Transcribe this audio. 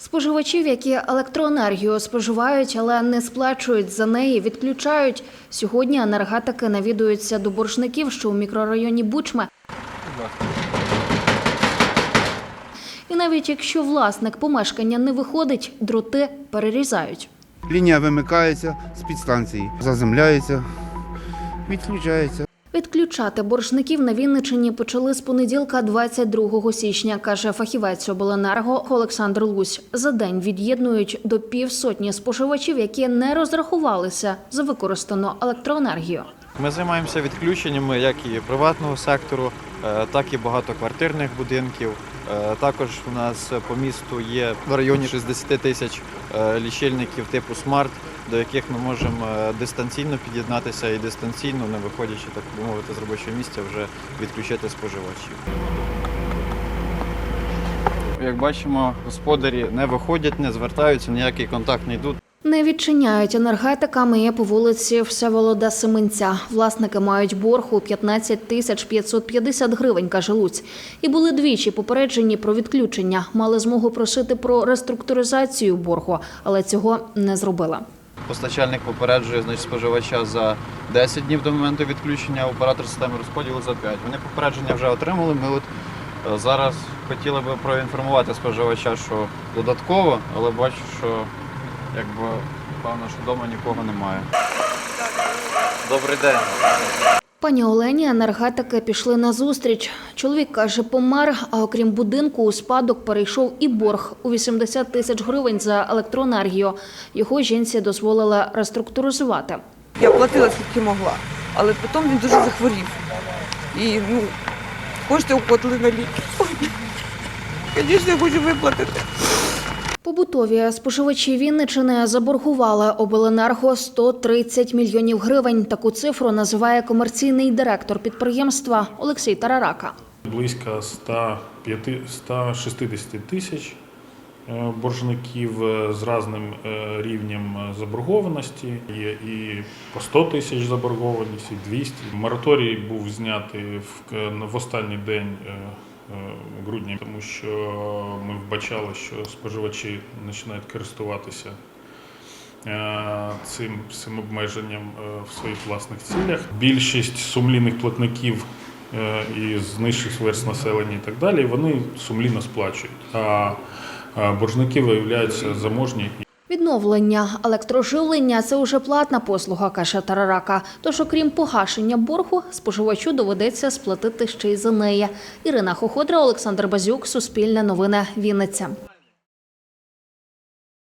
Споживачів, які електроенергію споживають, але не сплачують за неї, відключають. Сьогодні енергетики навідуються до боржників, що у мікрорайоні Бучме. І навіть якщо власник помешкання не виходить, дроти перерізають. Лінія вимикається з підстанції, заземляється, відключається. Відключати боржників на Вінничині почали з понеділка 22 січня, каже фахівець обленерго Олександр Лусь. За день від'єднують до півсотні споживачів, які не розрахувалися за використану електроенергію. Ми займаємося відключеннями як і приватного сектору, е, так і багатоквартирних будинків. Е, Також у нас по місту є в районі 60 тисяч е, лічильників типу смарт, до яких ми можемо е, дистанційно під'єднатися і дистанційно, не виходячи так мовити з робочого місця, вже відключити споживачів. Як бачимо, господарі не виходять, не звертаються, ніякий контакт не йдуть. Не відчиняють енергетиками є по вулиці Всеволода Семенця. Власники мають борг у 15 тисяч 550 гривень, каже Луць. І були двічі попереджені про відключення. Мали змогу просити про реструктуризацію боргу, але цього не зробили. Постачальник попереджує значить, споживача за 10 днів до моменту відключення, оператор системи розподілу за 5. Вони попередження вже отримали. Ми от е, зараз хотіли би проінформувати споживача, що додатково, але бачу, що якби певно, що вдома нікого немає. Добрий день. Пані Олені енергетики пішли на зустріч. Чоловік каже, помер, а окрім будинку у спадок перейшов і борг у 80 тисяч гривень за електроенергію. Його жінці дозволили реструктуризувати. Я платила скільки могла, але потім він дуже захворів. І ну, кошти уплатили на ліки. Звісно, я хочу виплатити. Побутові споживачі Вінничини заборгували обленерго 130 мільйонів гривень. Таку цифру називає комерційний директор підприємства Олексій Тарарака. Близько 105 160 тисяч е, боржників е, з різним е, рівнем заборгованості. Є і по 100 тисяч заборгованість, і 200. Мораторій був знятий в останній день е, грудня, тому що ми вбачали, що споживачі починають користуватися е, цим, цим обмеженням е, в своїх власних цілях. Більшість сумлінних платників із нижчих верст населення і так далі, вони сумлінно сплачують. А боржники виявляються заможні Відновлення електроживлення це уже платна послуга, каже Тарарака. Тож, окрім погашення боргу, споживачу доведеться сплатити ще й за неї. Ірина Хоходра, Олександр Базюк, Суспільне новини, Вінниця.